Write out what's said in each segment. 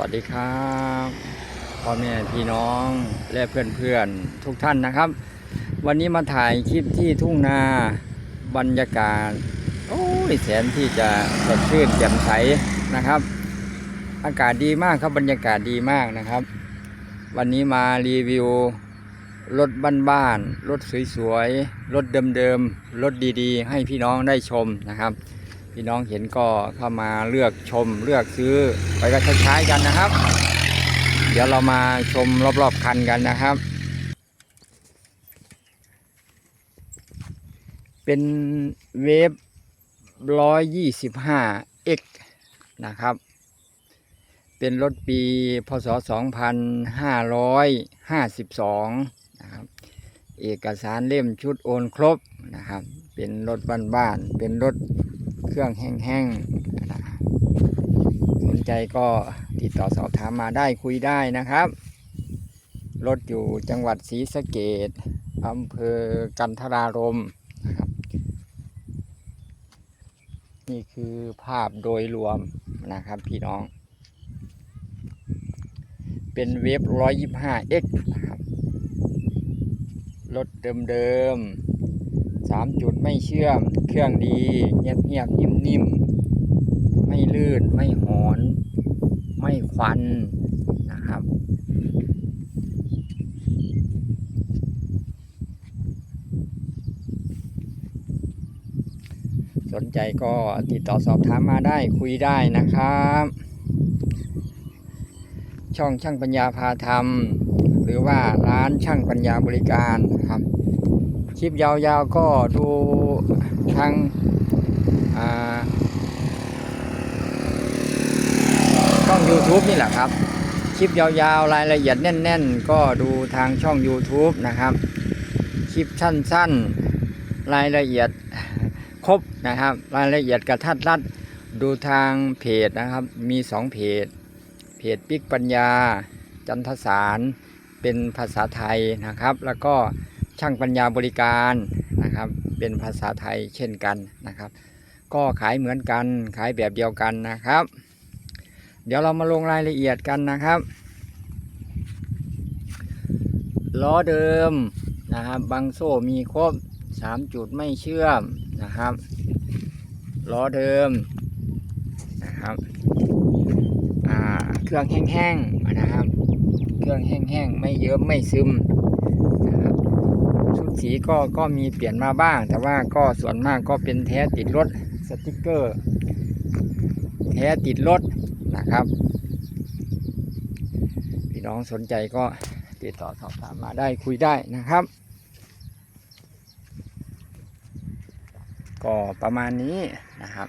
วัสดีครับพ่อแม่พี่น้องและเพื่อนๆทุกท่านนะครับ วันนี้มาถ่ายคลิปที่ทุ่งนาบรรยากาศโอ้ยแสนที่จะสดชื่นแจ่มใสนะครับ อากาศดีมากครับบรรยากาศดีมากนะครับ วันนี้มารีวิวรถบ้านๆรถสวยๆรถเดิมๆรถดีๆ ให้พี่น้องได้ชมนะครับ พี่น้องเห็นก็เข้ามาเลือกชมเลือกซื้อไปก็ใช้กันนะครับ เดี๋ยวเรามาชมรอบๆคันกันนะครับ เป็นเวฟ125 X นะครับ เป็นรถปีพศ 2552 นะครับ เอกสารเล่มชุดโอนครบนะครับ เป็นรถบ้านๆ เป็นรถ เครื่องแห้งๆนะสนใจก็ติดต่อสอบถามมาได้คุยได้นะครับ รถอยู่จังหวัดศรีสะเกดอำเภอกันทรารมนะครับ นี่คือภาพโดยรวมนะครับพี่น้อง เป็นเวฟ 125 X นะครับ รถเดิมๆ สามจุดไม่เชื่อม เครื่องดี เงียบเงียบนิ่มนิ่มไม่ลื่น ไม่หอน ไม่ควันนะครับ สนใจก็ติดต่อสอบถามมาได้คุยได้นะครับ ช่องช่างปัญญาพาทำหรือว่าร้านช่างปัญญาบริการนะครับ ลิปยาวๆก็ดูทางอ่าช่อง YouTube นี่แหละครับ คลิปยาวๆ รายละเอียดแน่น ๆ ก็ดูทางช่อง YouTube นะครับ คลิปสั้นๆ รายละเอียดครบนะครับ รายละเอียดกระทัดรัดดูทางเพจนะครับ มี2เพจ เพจปิกปัญญา จันทสาร เป็นภาษาไทยนะครับ แล้วก็ ช่างปัญญาบริการนะครับ เป็นภาษาไทยเช่นกันนะครับ ก็ขายเหมือนกันขายแบบเดียวกันนะครับ เดี๋ยวเรามาลงรายละเอียดกันนะครับล้อเดิมนะครับบังโซ่มีครบ 3 จุดไม่เชื่อมนะครับล้อเดิมนะครับเครื่องแห้งๆนะครับ เครื่องแห้งๆไม่เยิ้มไม่ซึมน สีก็ก็มีเปลี่ยนมาบ้าง แต่ว่าก็ส่วนมากก็เป็นแท้ติดรถสติกเกอร์ แท้ติดรถนะครับ พี่น้องสนใจก็ติดต่อสอบถามมาได้คุยได้นะครับ ก็ประมาณนี้นะครับ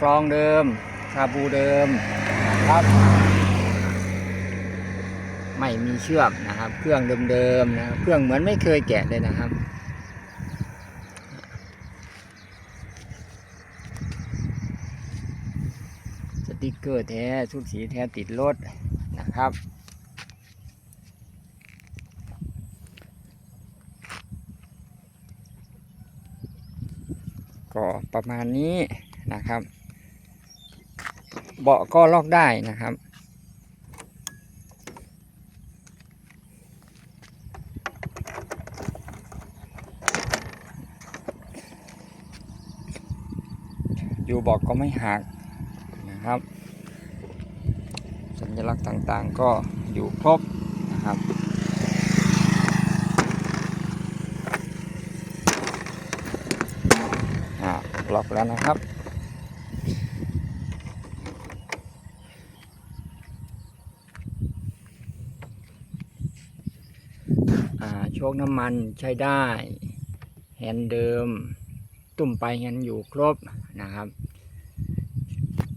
กรองเดิมคาบูเดิมครับ ไม่มีเชื่อมนะครับ เครื่องเดิมๆนะเครื่องเหมือนไม่เคยแกะเลยนะครับสติกเกอร์แท้ชุดสีแท้ติดรถนะครับก็ประมาณนี้นะครับ เบาะก็ล็อกได้นะครับ อยู่บอกก็ไม่หักนะครับ สัญลักษณ์ต่างๆก็อยู่ครบนะครับล็อกแล้วนะครับโชคน้ำมันใช้ได้ แฮนเดิม ตุ่มไปแฮนอยู่ครบนะครับ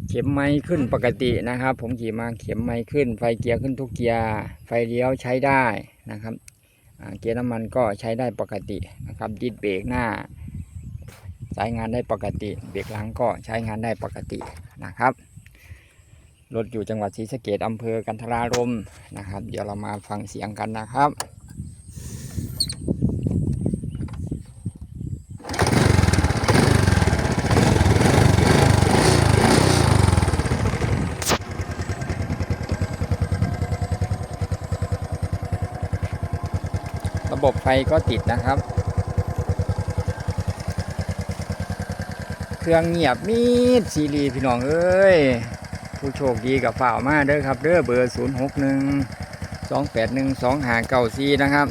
เข็มไม้ขึ้นปกตินะครับ ผมขี่มาเข็มไม้ขึ้น ไฟเกียร์ขึ้นทุกเกียร์ไฟเลี้ยวใช้ได้นะครับเกียร์น้ำมันก็ใช้ได้ปกตินะครับดิดเบรกหน้า ใช้งานได้ปกติ เบรกหลังก็ใช้งานได้ปกตินะครับรถอยู่จังหวัดศรีสะเกดอำเภอกันทรารมนะครับ เดี๋ยวเรามาฟังเสียงกันนะครับ ฟก็ติดนะครับ เครื่องเงียบมีดซีรีพี่น้องเอ้ย ผู้โชคดีกับฝ่าวมาเด้อครับเด้อเบอร์ 0 6 1 2 8 1 2 5 9 4นะครับ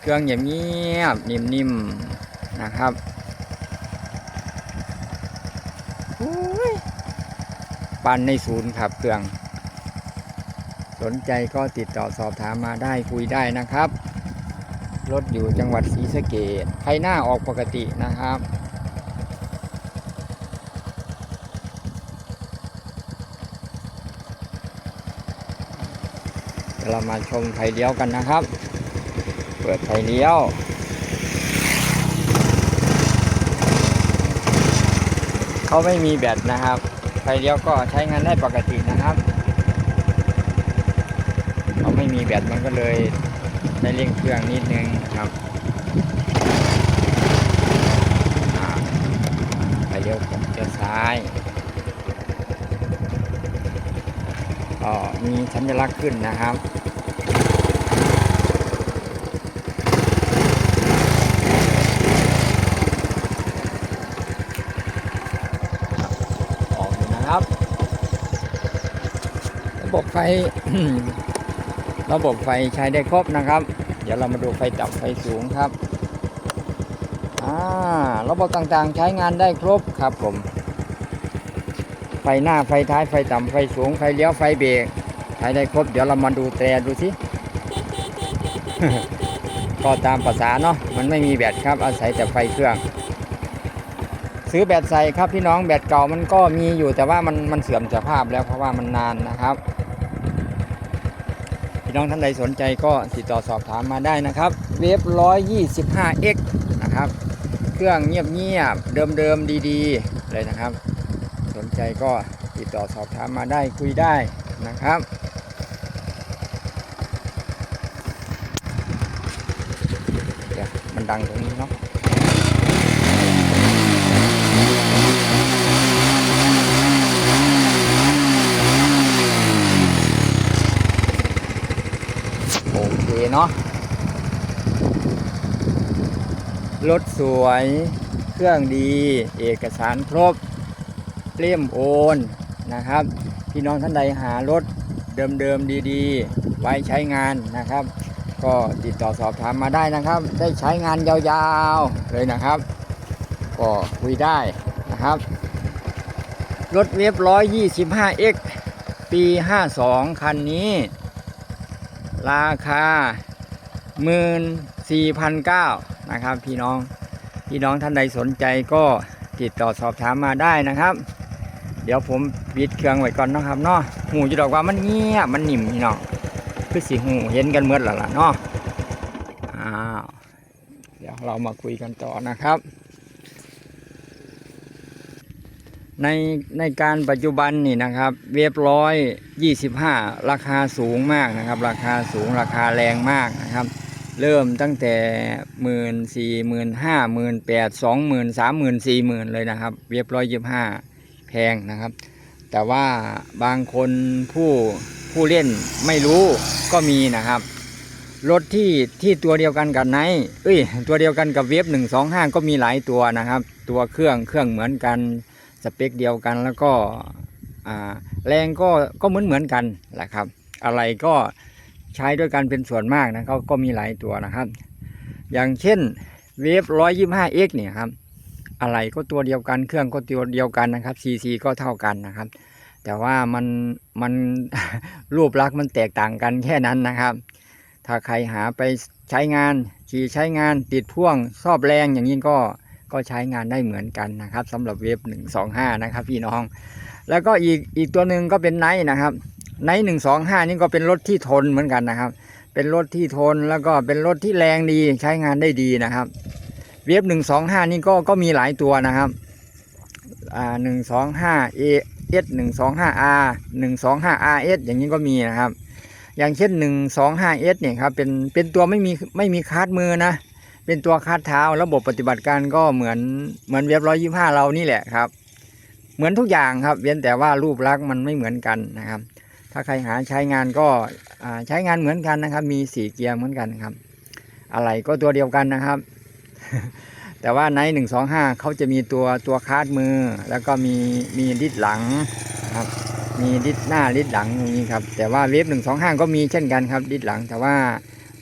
เครื่องเงียบเงียบนิ่มๆนะครับโอ้ยปันในศูนย์ครับเครื่อง สนใจก็ติดต่อสอบถามมาได้คุยได้นะครับ รถอยู่จังหวัดศรีสะเกดไฟหน้าออกปกตินะครับ เรามาชมไฟเลี้ยวกันนะครับ เปิดไฟเลี้ยวเขาไม่มีแบตนะครับ ไฟเลี้ยวก็ใช้งานได้ปกตินะครับเขาไม่มีแบตมันก็เลย ได้เร่งเครื่องนิดนึงนะครับไฟเลี้ยวผมเลี้ยวซ้ายก็มีสัญลักษณ์ขึ้นนะครับออกอยู่นะครับ ระบบไฟ ระบบไฟใช้ได้ครบนะครับ เดี๋ยวเรามาดูไฟต่ำไฟสูงครับอ่าระบบต่างๆใช้งานได้ครบครับผม ไฟหน้าไฟท้ายไฟต่ำไฟสูงไฟเลี้ยวไฟเบรกใช้ได้ครบ เดี๋ยวเรามาดูแตรดูสิก็ตามภาษาเนาะมันไม่มีแบตครับ อาศัยแต่ไฟเครื่อง ซื้อแบตใส่ครับพี่น้องแบตเก่ามันก็มีอยู่แต่ว่ามันมันเสื่อมสภาพแล้วเพราะว่ามันนานนะครับ พี่น้องท่านใดสนใจก็ติดต่อสอบถามมาได้นะครับ เวฟ 125x นะครับ เครื่องเงียบๆ เดิมๆ ดีๆ เลยนะครับ สนใจก็ติดต่อสอบถามมาได้คุยได้นะครับเดี๋ยวมันดังตรงนี้เนาะ เคเนาะรถสวย เครื่องดี เอกสารครบเล่มโอนนะครับ พี่น้องท่านใดหารถเดิมๆดีๆ ไว้ใช้งานนะครับ ก็ติดต่อสอบถามมาได้นะครับ ได้ใช้งานยาวๆเลยนะครับ ก็คุยได้นะครับ รถเวฟ 125x ปี 52 คันนี้ ราคา14,900นะครับ พี่น้องพี่น้องท่านใดสนใจก็ติดต่อสอบถามมาได้นะครับ เดี๋ยวผมปิดเครื่องไว้ก่อนนะครับเนาะหูจะดอกว่ามันเงียบมันนิ่มพี่น้องคือสิหูเห็นกันเมื่อแล้วล่ะเนาะอ้าวเดี๋ยวเรามาคุยกันต่อนะครับ ในในการปัจจุบันนี่นะครับเว็บร้อยยี่สิบห้าราคาสูงมากนะครับ ราคาสูงราคาแรงมากนะครับ เริ่มตั้งแต่หมื่นสี่หมื่นห้าหมื่นแปดสองหมื่นสามหมื่นสี่หมื่นเลยนะครับ เว็บร้อยยี่ห้าแพงนะครับ แต่ว่าบางคนผู้ผู้เล่นไม่รู้ก็มีนะครับรถที่ที่ตัวเดียวกันกับไนเอ้ยตัวเดียวกันกับเว็บหนึ่งสองห้าก็มีหลายตัวนะครับ ตัวเครื่องเครื่องเหมือนกัน สเปคเดียวกันแล้วก็แรงก็ก็เหมือนเหมือนกันแหละครับ อะไรก็ใช้ด้วยกันเป็นส่วนมากนะเขาก็มีหลายตัวนะครับ อย่างเช่นเวฟร้อยยี่ห้าเอ็กเนี่ยครับอะไรก็ตัวเดียวกันเครื่องก็ตัวเดียวกันนะครับซีซีก็เท่ากันนะครับ แต่ว่ามันมันรูปลักษณ์มันแตกต่างกันแค่นั้นนะครับ ถ้าใครหาไปใช้งานขี่ใช้งานติดพ่วงชอบแรงอย่างนี้ก็ ก็ใช้งานได้เหมือนกันนะครับสำหรับเว็บ125 นะครับพี่น้อง แล้วก็อีกอีกตัวหนึ่งก็เป็นไนท์นะครับไนท์125 นี่ก็เป็นรถที่ทนเหมือนกันนะครับ เป็นรถที่ทนแล้วก็เป็นรถที่แรงดีใช้งานได้ดีนะครับ เว็บ125 นี่ก็ก็มีหลายตัวนะครับอ่า125 A S 125 R 125 R S อย่างนี้ก็มีนะครับ อย่างเช่น 125 S เนี่ยครับเป็นเป็นตัวไม่มีไม่มีคาร์ดมือนะ เป็นตัวคาดเท้าระบบปฏิบัติการก็เหมือนเหมือนเว็บร้อยยี่ห้าเรานี่แหละครับ เหมือนทุกอย่างครับเว้นแต่ว่ารูปลักษณ์มันไม่เหมือนกันนะครับ ถ้าใครหาใช้งานก็ใช้งานเหมือนกันนะครับ มีสี่เกียร์เหมือนกันครับ อะไรก็ตัวเดียวกันนะครับ แต่ว่าในหนึ่งสองห้าเขาจะมีตัวตัวคาดมือ แล้วก็มีมีดิดหลังครับมีดิดหน้าดิดหลังอย่างนี้ครับแต่ว่าเวฟหนึ่งสองห้าก็มีเช่นกันครับดิดหลังแต่ว่า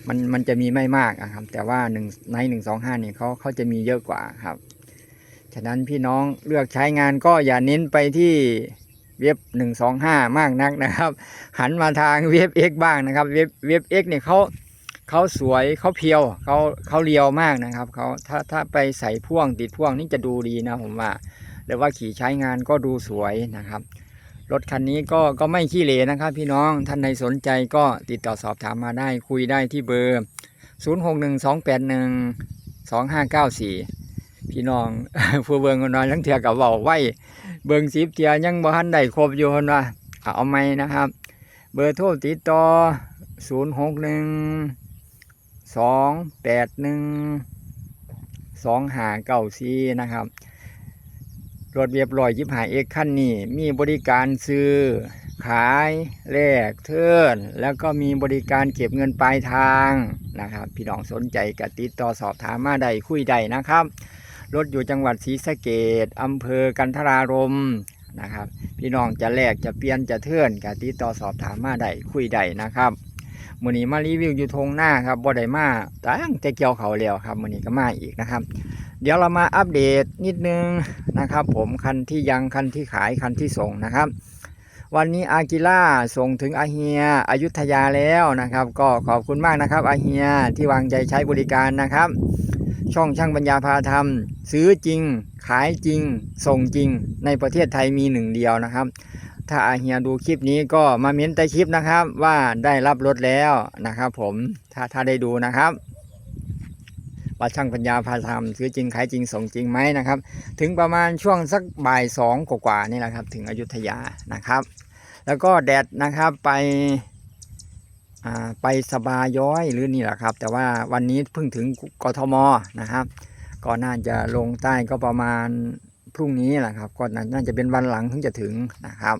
มันมันจะมีไม่มากอะครับ แต่ว่าหนึ่งในหนึ่งสองห้านี่เขาเขาจะมีเยอะกว่าครับ ฉะนั้นพี่น้องเลือกใช้งานก็อย่าเน้นไปที่เว็บหนึ่งสองห้ามากนักนะครับ หันมาทางเว็บเอ็กบ้างนะครับ เว็บเว็บเอ็กเนี่ยเขาเขาสวยเขาเพียวเขาเขาเรียวมากนะครับเขาถ้าถ้าไปใส่พ่วงติดพ่วงนี่จะดูดีนะผมว่าหรือว่าขี่ใช้งานก็ดูสวยนะครับ รถคันนี้ก็ก็ไม่ขี้เหร่นะครับ พี่น้องท่านใดสนใจก็ติดต่อสอบถามมาได้คุยได้ที่เบอร์ 0 6 1 2 8 1 2 5 9 4 พี่น้องผู้เบิงคนน้อยทั้งเถื่อกับเบาไว้เบิงสิบเทียยังบ่ทันได้ครบอยู่คนว่าเอาไหมนะครับ เบอร์โทรติดต่อ 0 6 1 2 8 1 2 5 9 4 นะครับ รถเรียบร้อยยิบหายเอกขั้นนี้มีบริการซื้อ ขายแลกเทิร์นแล้วก็มีบริการเก็บเงินปลายทางนะครับ พี่น้องสนใจกติดต่อสอบถามมาได้คุยได้นะครับ รถอยู่จังหวัดศรีสะเกดอำเภอกันทรารมนะครับ พี่น้องจะแลกจะเปลี่ยนจะเทิร์นกติดต่อสอบถามมาได้คุยได้นะครับมือนี้มารีวิวอยู่ทงหน้าครับบ่ได้มาตั้งแต่เกี่ยวเขาแล้วครับมือนี้ก็มาอีกนะครับ เดี๋ยวเรามาอัปเดตนิดนึงนะครับ ผมคันที่ยังคันที่ขายคันที่ส่งนะครับ วันนี้อากิล่าส่งถึงอาเฮียอายุทยาแล้วนะครับ ก็ขอบคุณมากนะครับอาเฮียที่วางใจใช้บริการนะครับ ช่องช่างปัญญาพาทำซื้อจริง ขายจริง ส่งจริง ในประเทศไทยมีหนึ่งเดียวนะครับ ถ้าอาเฮียดูคลิปนี้ก็มาเม้นใต้คลิปนะครับ ว่าได้รับรถแล้วนะครับ ผมถ้าถ้าได้ดูนะครับ ว่าช่างปัญญาพาทำซื้อจริงขายจริงส่งจริงไหมนะครับ ถึงประมาณช่วงสักบ่ายสองกว่าๆนี่แหละครับ ถึงอยุธยานะครับ แล้วก็แดดนะครับไปไปสบาย้อยหรือนี่แหละครับ แต่ว่าวันนี้เพิ่งถึงกทมนะครับ ก็น่าจะลงใต้ก็ประมาณพรุ่งนี้แหละครับก็น่าจะเป็นวันหลังถึงจะถึงนะครับ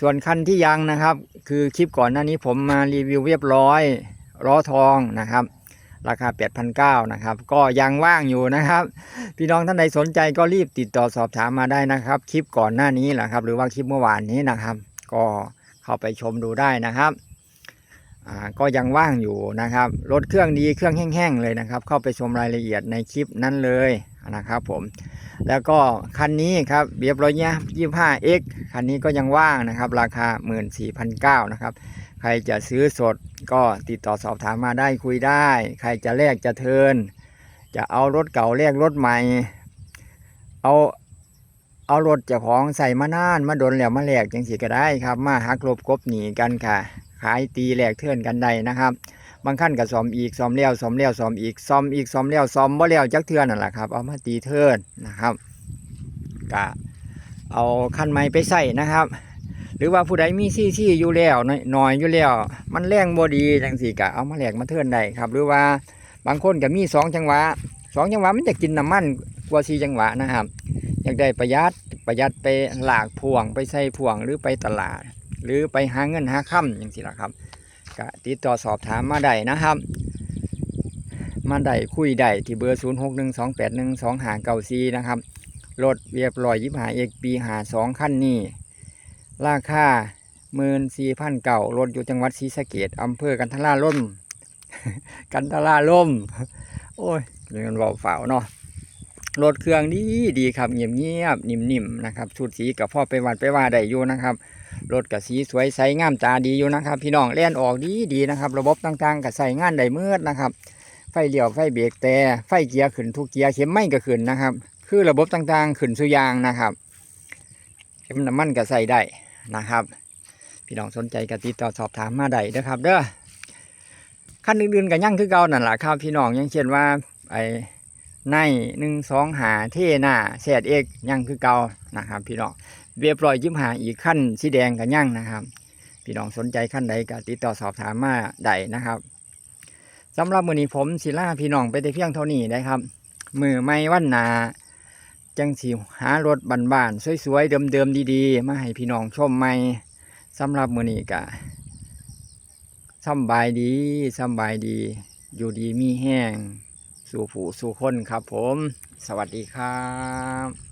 ส่วนคันที่ยังนะครับ คือคลิปก่อนหน้านี้ผมมารีวิวเรียบร้อยล้อทองนะครับ ราคา 8,900นะครับ ก็ยังว่างอยู่นะครับ พี่น้องท่านใดสนใจก็รีบติดต่อสอบถามมาได้นะครับ คลิปก่อนหน้านี้แหละครับ หรือว่าคลิปเมื่อวานนี้นะครับ ก็เข้าไปชมดูได้นะครับก็ยังว่างอยู่นะครับ รถเครื่องดีเครื่องแห้งๆเลยนะครับ เข้าไปชมรายละเอียดในคลิปนั้นเลยนะครับผม แล้วก็คันนี้ครับเบียบร้อยยี่ห้าเอ็กคันนี้ก็ยังว่างนะครับ ราคา 14,900นะครับ ครจะซื้อสดก็ติดต่อสอบถามมาได้คุยได้ ใครจะแลกจะเทิน จะเอารถเก่าแลกรถใหม่ เอาเอารถเจ้าของใส่มานานมาดนแล้วมาแลกจังสีก็ได้ครับ มาหักลบกบหนีกันค่ะ ขายตีแลกเทินกันได้นะครับ บางขั้นก็ซ่อมอีกซ่อมแล้วซ่อมแล้วซ่อมอีกซ่อมอีกซ่อมแล้วซ่อมบ่แล้วจักเทือนั่นแหละครับ เอามาตีเทินนะครับกะเอาขั้นใหม่ไปใส่นะครับ รือว่าผู้ใดมีซี่ซี่อยู่แล้วน้อยน้อยอยู่แล้ว มันแรงบ่ดีจังสี่กะเอามาแลกมาเทิร์นได้ครับ หรือว่าบางคนก็มีสองจังหวะสองจังหวะมันจะกินน้ำมันกว่าสี่จังหวะนะครับ อยากได้ประหยัดประหยัดไปหลากพ่วงไปใส่พ่วงหรือไปตลาด หรือไปหาเงินหาค่ำอย่างสิละครับก็ติดต่อสอบถามมาได้นะครับมาได้คุยได้ที่เบอร์ 0 6 1 2 8 1 2 5 9 4 นะครับ รถเรียบร้อยยิบหาเอกปีหาสองขั้นนี้ ราคาหมื่นสี่พันเก่ารถอยู่จังหวัดศรีสะเกดอำเภอกันทลาล่ม กันทลาล่ม โอ้ยนี่มันเบาฝ่าเนาะรถเครื่องดีดีครับเงียบเงียบนิ่มๆนะครับชุดสีกับพ่อไปวัดไปว่าได้อยู่นะครับรถกับสีสวยใสงามตาดีอยู่นะครับ พี่น้องแล่นออกดีดีนะครับ ระบบต่างๆกับใส่งานได้เมื่อนะครับ ไฟเลี้ยวไฟเบรกแต่ไฟเกียร์ขึ้นทุกเกียร์เข็มไม่ก็ขึ้นนะครับ คือระบบต่างๆขึ้นสุยางนะครับเข็มน้ำมันก็ใส่ได้ นะครับ พี่น้องสนใจก็ติดต่อสอบถามมาได้เด้อครับ เด้อขั้นอื่นๆก็ยั่งคือเก่านั่นแหละครับ พี่น้องยังเช่นว่าไอ้ในหนึ่งสองหาเท่หน้าแสดเอกยังคือเก่านะครับ พี่น้องเรียบร้อยยิ้มหาอีกขั้นสีแดงกับยั่งนะครับ พี่น้องสนใจขั้นใดก็ติดต่อสอบถามมาได้นะครับสำหรับมือนี้ผมศิลาพี่น้องไปแต่เพียงเท่านี้นะครับ มือไม่วันนา จังสีหารถบ้านๆสวยๆเดิมๆดีๆ มาให้พี่น้องชมใหม่สำหรับมือนี้กะสบายดีสบายดี อยู่ดีมีแห้ง สู่ผู้สู่คนครับผม สวัสดีครับ